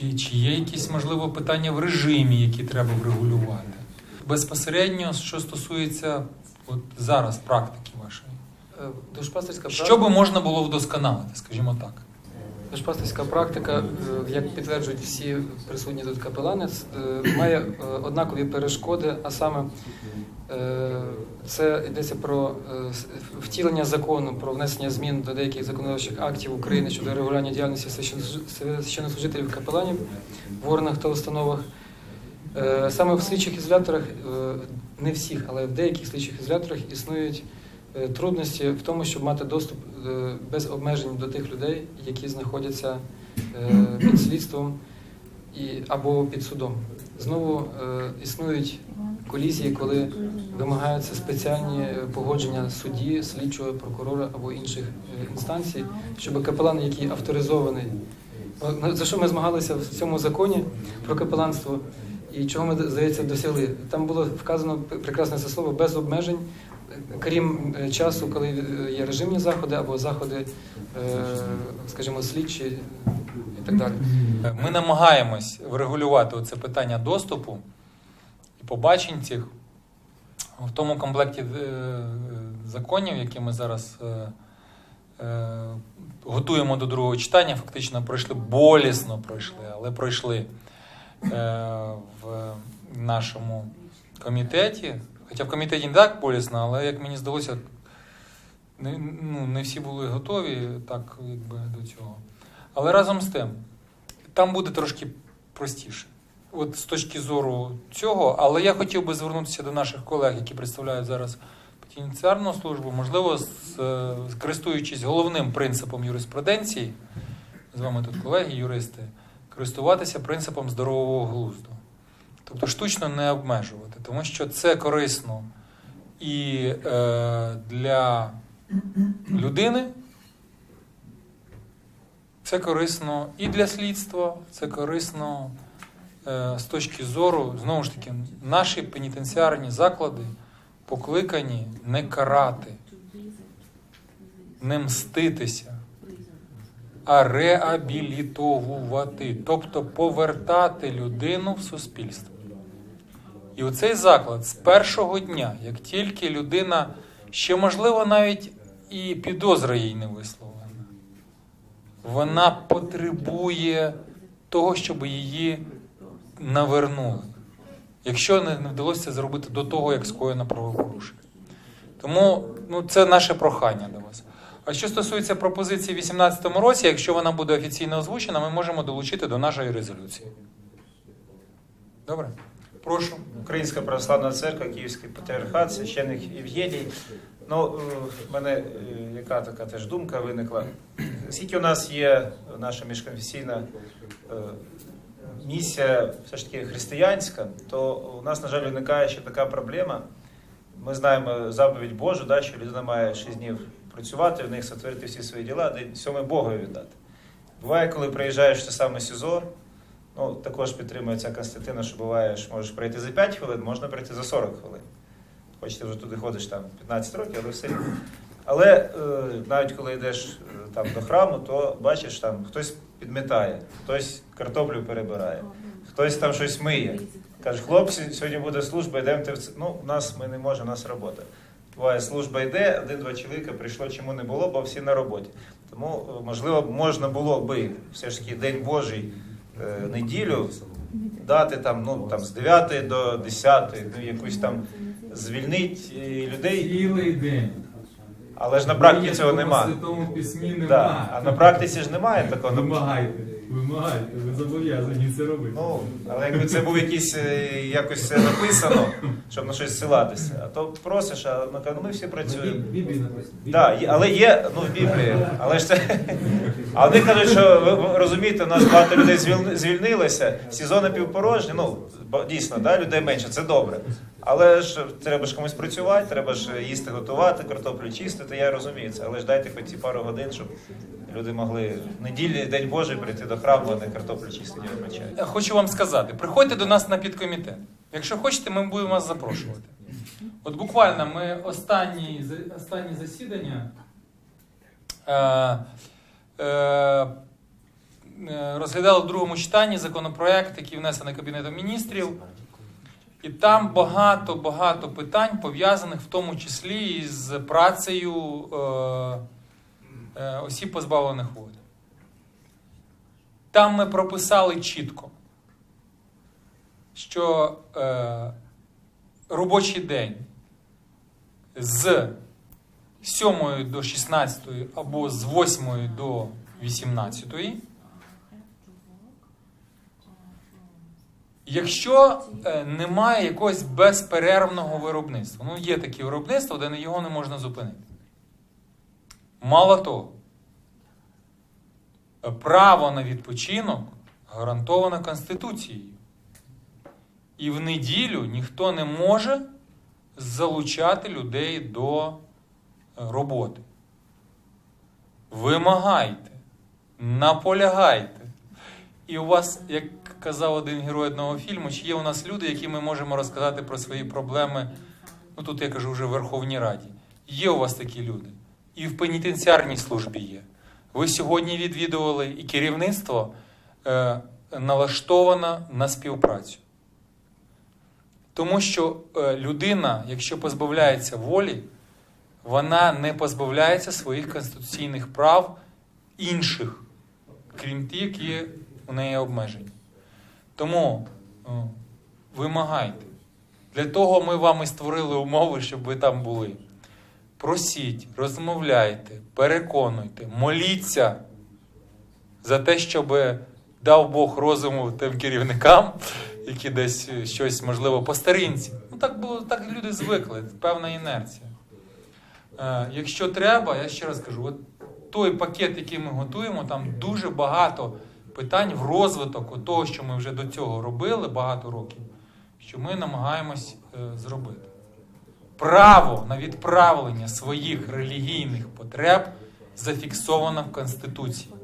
Чи, чи є якісь, можливо, питання в режимі, які треба врегулювати? Безпосередньо, що стосується от зараз практики вашої. Е, Душпастерська Що би можна було вдосконалити, скажімо так? душпастерська практика, е, як підтверджують всі присутні тут капелани, е, має однакові перешкоди, а саме це йдеться про е, втілення закону про внесення змін до деяких законодавчих актів України щодо регулювання діяльності священнослужи- священнослужителів капеланів в органах та установах. Е, Саме в слідчих ізоляторах, е, не всіх, але в деяких слідчих ізоляторах існують е, трудності в тому, щоб мати доступ е, без обмежень до тих людей, які знаходяться е, під слідством або під судом. Знову е, існують колізії, коли вимагаються спеціальні е, погодження судді, слідчого, прокурора або інших е, інстанцій, щоб капелан, який авторизований, Ну, за що ми змагалися в цьому законі про капеланство, і чого ми, здається, досягли. Там було вказано прекрасне це слово без обмежень, крім е, часу, коли є режимні заходи або заходи, скажімо, слідчі і так далі. Ми намагаємось врегулювати це питання доступу побачень цих в тому комплекті е, законів, які ми зараз е, е, готуємо до другого читання. Фактично пройшли болісно пройшли, але пройшли в нашому комітеті. Хоча в комітеті не так болісно, але як мені здалося, не, ну, не всі були готові так, якби, до цього. Але разом з тим, там буде трошки простіше. От з точки зору цього, але я хотів би звернутися до наших колег, які представляють зараз пенітенціарну службу, можливо, е, користуючись головним принципом юриспруденції, з вами тут колеги, юристи, користуватися принципом здорового глузду. Тобто штучно не обмежувати, тому що це корисно і е, для людини, це корисно і для слідства, це корисно з точки зору, знову ж таки, наші пенітенціарні заклади покликані не карати, не мститися, а реабілітовувати, тобто повертати людину в суспільство. І оцей заклад з першого дня, як тільки людина ще, можливо, навіть і підозра їй не висловлена, вона потребує того, щоб її навернули. Якщо не вдалося це зробити до того, як скоєно правопорушення. Тому ну, це наше прохання до вас. А що стосується пропозиції в 2018 році, якщо вона буде офіційно озвучена, ми можемо долучити до нашої резолюції. Добре? Прошу. Українська православна церква, Київський патріархат, священник Євгеній. Ну, е, в мене е, яка така теж думка виникла. Скільки у нас є наша міжконфесійна е, місія, все ж таки християнська, то у нас, на жаль, виникає ще така проблема. Ми знаємо заповідь Божу, да, що людина має 6 днів працювати, в них сотворити всі свої діла, день сьомий Богові віддати. Буває, коли приїжджаєш те саме СІЗО, Ну, також підтримує ця Константина, що буває, що можеш прийти за 5 хвилин, можна прийти за 40 хвилин. Хоч ти вже туди ходиш там 15 років, але все. Але е, навіть коли йдеш е, там до храму, то бачиш, там хтось підмітає, хтось картоплю перебирає, хтось там щось миє. Каже, хлопці, сьогодні буде служба, йдемо в це. Ну, у нас ми не можемо, у нас робота. Буває, служба йде, один-два чоловіка прийшло, чому не було, бо всі на роботі. Тому, е, можливо, можна було би все ж таки День Божий е, неділю дати там, ну, там з 9 до 10, ну, якусь там звільнить е, людей, Цілий день. Але ж на практиці цього В нема. Святому письмі немає. Да. А на практиці ж немає такого. Ну, Вимагайте, вимагайте, ви зобов'язані це робити. Ну, але якби це був якийсь е, якось це написано, щоб на щось ссилатися, а то просиш, а ну, кажу, ну ми всі працюємо. В Біблії написано. Да, є- але є, ну в Біблії, але ж це. А вони кажуть, що ви ви розумієте, у нас багато людей звільни- звільнилося, сезони півпорожні, ну бо- дійсно, да, людей менше, це добре. Але ж треба ж комусь працювати, треба ж їсти готувати, картоплю чистити, я розумію це. Але ж дайте хоч ці пару годин, щоб люди могли в неділі, День Божий прийти до храму, а не картоплю чистити, я хочу вам сказати, приходьте до нас на підкомітет. Якщо хочете, ми будемо вас запрошувати. От буквально ми останні, останні засідання е, е, е, розглядали в другому читанні законопроект, який внесений Кабінетом міністрів. І там багато-багато питань пов'язаних в тому числі із працею е, е, осіб позбавлених волі. Там ми прописали чітко, що е, робочий день з 7 до 16 або з 8 до 18. Якщо е, немає якогось безперервного виробництва, ну є такі виробництва, де його не можна зупинити. Мало того, право на відпочинок гарантовано Конституцією. І в неділю ніхто не може залучати людей до е, роботи. Вимагайте, наполягайте. І у вас, як казав один герой одного фільму, чи є у нас люди, які ми можемо розказати про свої проблеми, ну тут я кажу вже в Верховній Раді. Є у вас такі люди. І в пенітенціарній службі є. Ви сьогодні відвідували і керівництво е, налаштовано на співпрацю. Тому що е, людина, якщо позбавляється волі, вона не позбавляється своїх конституційних прав інших, крім тих, які у неї обмежені. Тому е, вимагайте. Для того ми вам і створили умови, щоб ви там були. Просіть, розмовляйте, переконуйте, моліться за те, щоб дав Бог розуму тим керівникам, які десь щось, можливо, по старинці. Ну так було, так люди звикли, певна інерція. Е, якщо треба, я ще раз кажу, от той пакет, який ми готуємо, там дуже багато питань в розвиток того, що ми вже до цього робили багато років, що ми намагаємось е, зробити. Право на відправлення своїх релігійних потреб зафіксовано в Конституції.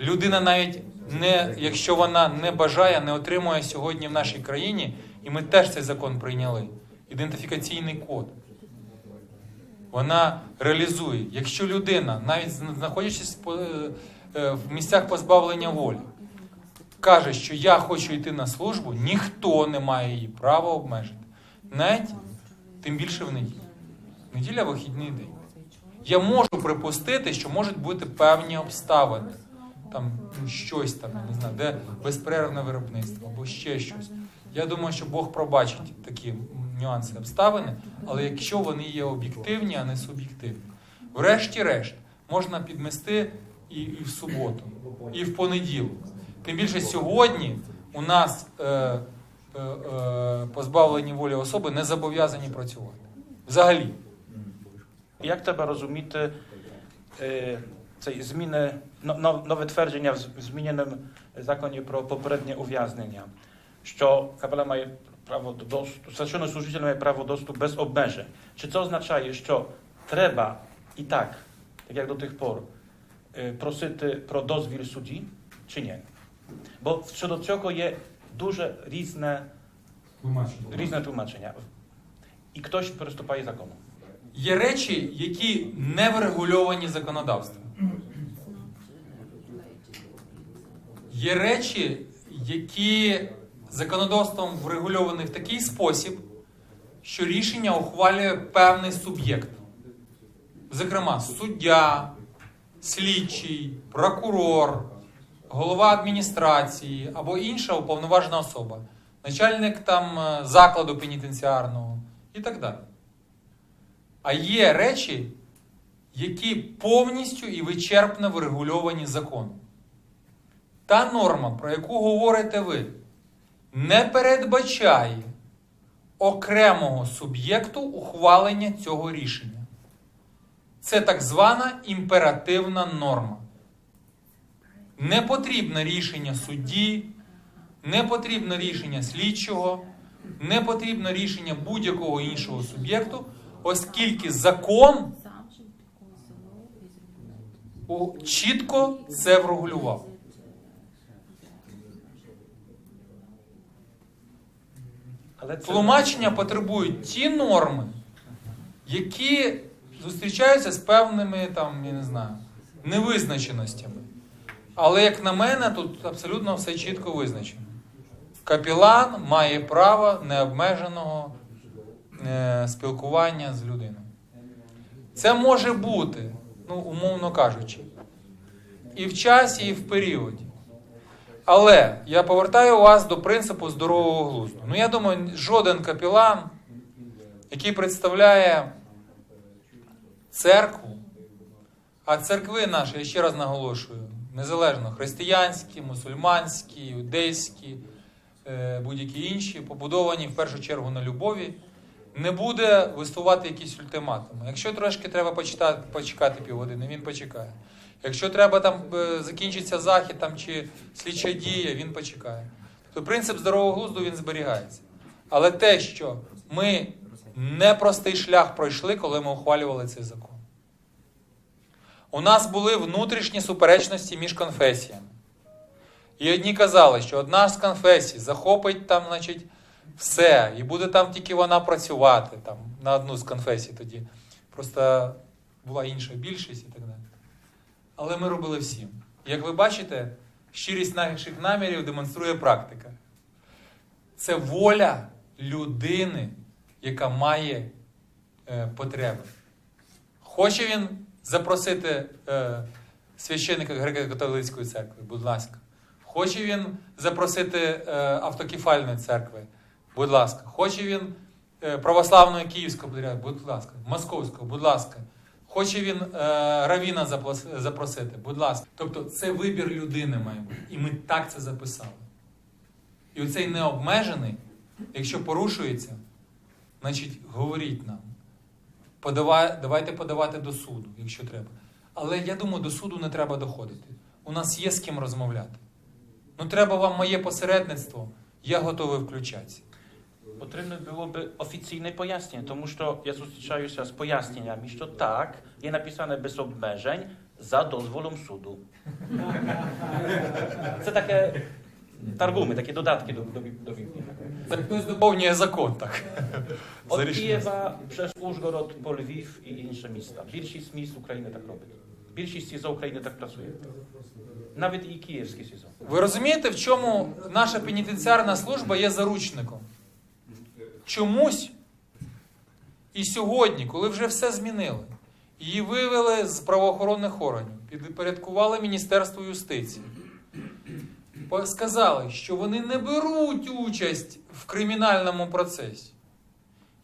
Людина навіть не, якщо вона не бажає, не отримує сьогодні в нашій країні, і ми теж цей закон прийняли. Ідентифікаційний код. Вона реалізує. Якщо людина, навіть знаходячись е, в місцях позбавлення волі, каже, що я хочу йти на службу, ніхто не має її права обмежити. Навіть тим більше в неділю. Неділя вихідний день. Я можу припустити, що можуть бути певні обставини. Там ну, щось там, не знаю, де безперервне виробництво або ще щось. Я думаю, що Бог пробачить такі нюанси обставини, але якщо вони є об'єктивні, а не суб'єктивні. Врешті-решт, можна підмести і, і в суботу, і в понеділок. Тим більше сьогодні у нас е, е, е, позбавлені волі особи не зобов'язані працювати. Взагалі. Як треба розуміти е, цей зміни, но- но- нове твердження в зміненому законі про попереднє ув'язнення, що капелан має право доступу, священнослужитель має право доступу без обмежень. Чи це означає, що треба і так, так як до тих пор, е, просити про дозвіл судді, чи ні? Бо щодо цього є дуже різне, Тлумачення. різне тлумачення. І хтось переступає законом. Є речі, які не врегульовані законодавством. Є речі, які законодавством врегульовані в такий спосіб, що рішення ухвалює певний суб'єкт. Зокрема, суддя, слідчий, прокурор, голова адміністрації або інша уповноважена особа, начальник там е, закладу пенітенціарного і так далі. А є речі, які повністю і вичерпно врегульовані законом. Та норма, про яку говорите ви, не передбачає окремого суб'єкту ухвалення цього рішення. Це так звана імперативна норма. Не потрібне рішення судді, не потрібне рішення слідчого, не потрібно рішення будь-якого іншого суб'єкту, оскільки закон чітко це врегулював. Тлумачення потребують ті норми, які зустрічаються з певними там, я не знаю, невизначеностями. Але як на мене, тут абсолютно все чітко визначено. Капілан має право необмеженого е, спілкування з людиною. Це може бути, ну, умовно кажучи, і в часі, і в періоді. Але я повертаю вас до принципу здорового глузду. Ну, я думаю, жоден капілан, який представляє церкву, а церкви наші, я ще раз наголошую, незалежно християнські, мусульманські, юдейські, е, будь-які інші, побудовані в першу чергу на любові, не буде висувати якісь ультиматуми. Якщо трошки треба почитати, почекати півгодини, він почекає. Якщо треба там е, закінчиться захід там, чи слідча дія, він почекає. Тобто принцип здорового глузду він зберігається. Але те, що ми непростий шлях пройшли, коли ми ухвалювали цей закон. У нас були внутрішні суперечності між конфесіями. І одні казали, що одна з конфесій захопить там, значить, все, і буде там тільки вона працювати там, на одну з конфесій тоді. Просто була інша більшість і так далі. Але ми робили всім. Як ви бачите, щирість наших намірів демонструє практика. Це воля людини, яка має е, потреби. Хоче він запросити е, священника греко-католицької церкви, будь ласка. Хоче він запросити е, автокефальної церкви, будь ласка. Хоче він е, православної Київського патріарха, будь ласка, Московського, будь ласка. Хоче він е, равіна запросити, будь ласка. Тобто це вибір людини має бути. І ми так це записали. І оцей необмежений, якщо порушується, значить говоріть нам. Подавай, давайте подавати до суду, якщо треба. Але я думаю, до суду не треба доходити. У нас є з ким розмовляти. Ну, треба вам моє посередництво, я готовий включатися. Potrzebne byłoby oficyjne pojaśnienie, тому що я зустрічаюся з поясненнями, що так, є написане без обмежень за дозволом суду. Це таке таргуми, такі додатки до, до, до Біблії. Це хтось доповнює закон так. Od рішенням. Kijewa przez Użgorod po Lwiw i inne miasta. Більшість міст України так робить. Більшість СІЗО України так працює. Навіть і київське СІЗО. Ви розумієте, в чому наша пенітенціарна служба є заручником? Чомусь і сьогодні, коли вже все змінили, її вивели з правоохоронних органів, підпорядкували Міністерству юстиції. Сказали, що вони не беруть участь в кримінальному процесі.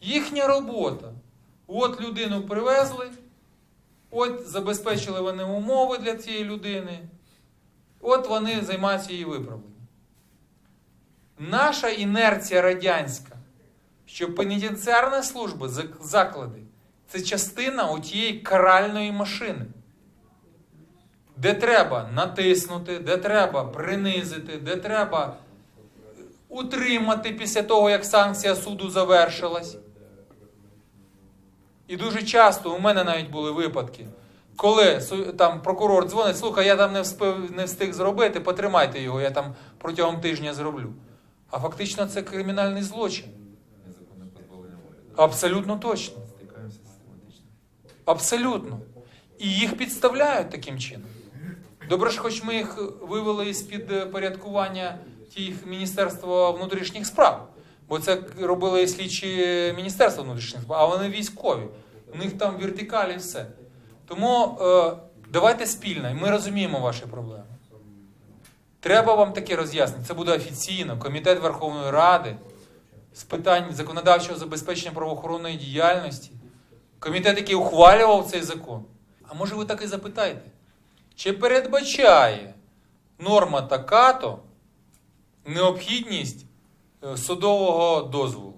Їхня робота. От людину привезли, от забезпечили вони умови для цієї людини. От вони займаються її виправленням. Наша інерція радянська, що пенітенціарна служба, заклади, це частина отієї каральної машини, де треба натиснути, де треба принизити, де треба утримати після того, як санкція суду завершилась. І дуже часто у мене навіть були випадки, коли там прокурор дзвонить, слухай, я там не встиг, не встиг зробити, потримайте його, я там протягом тижня зроблю. А фактично це кримінальний злочин. Абсолютно точно. Абсолютно. І їх підставляють таким чином. Добре ж, хоч ми їх вивели з-під е, порядкування тих Міністерства внутрішніх справ. Бо це робили слідчі Міністерства внутрішніх справ, а вони військові. У них там вертикалі все. Тому е, давайте спільно, і ми розуміємо ваші проблеми. Треба вам таке роз'яснення. Це буде офіційно. Комітет Верховної Ради з питань законодавчого забезпечення правоохоронної діяльності. Комітет, який ухвалював цей закон. А може ви так і запитаєте? Чи передбачає норма така-то необхідність е, судового дозволу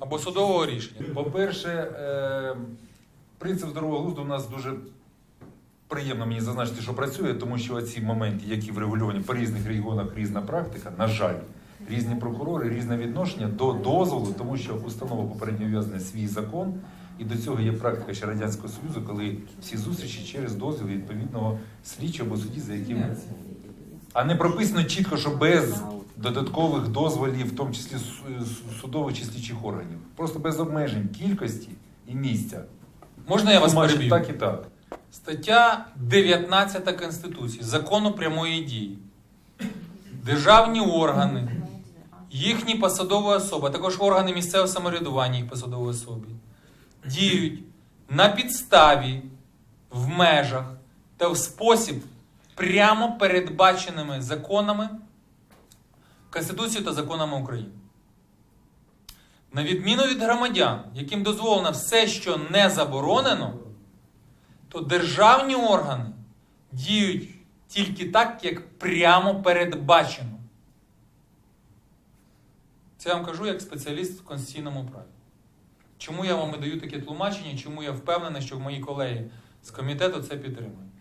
або судового рішення? По-перше, е, принцип здорового глузду у нас дуже приємно мені зазначити, що працює, тому що ці моменти, які врегульовані по різних регіонах різна практика, на жаль, різні прокурори, різне відношення до дозволу, тому що установа попередньо ув'язана свій закон, і до цього є практика ще Радянського Союзу, коли всі зустрічі через дозвіл відповідного слідчого або судді, за яким а не прописано чітко, що без додаткових дозволів, в тому числі су- су- судових чи слідчих органів. Просто без обмежень кількості і місця. Можна я вас переб'ю? Так і так. Стаття 19 Конституції закону прямої дії. Державні органи, їхні посадові особи, а також органи місцевого самоврядування їх посадової особи, діють на підставі, в межах та в спосіб, прямо передбаченими законами, Конституцією та законами України. На відміну від громадян, яким дозволено все, що не заборонено, то державні органи діють тільки так, як прямо передбачено. Це я вам кажу як спеціаліст в конституційному праві. Чому я вам і даю таке тлумачення, чому я впевнений, що мої колеги з комітету це підтримують.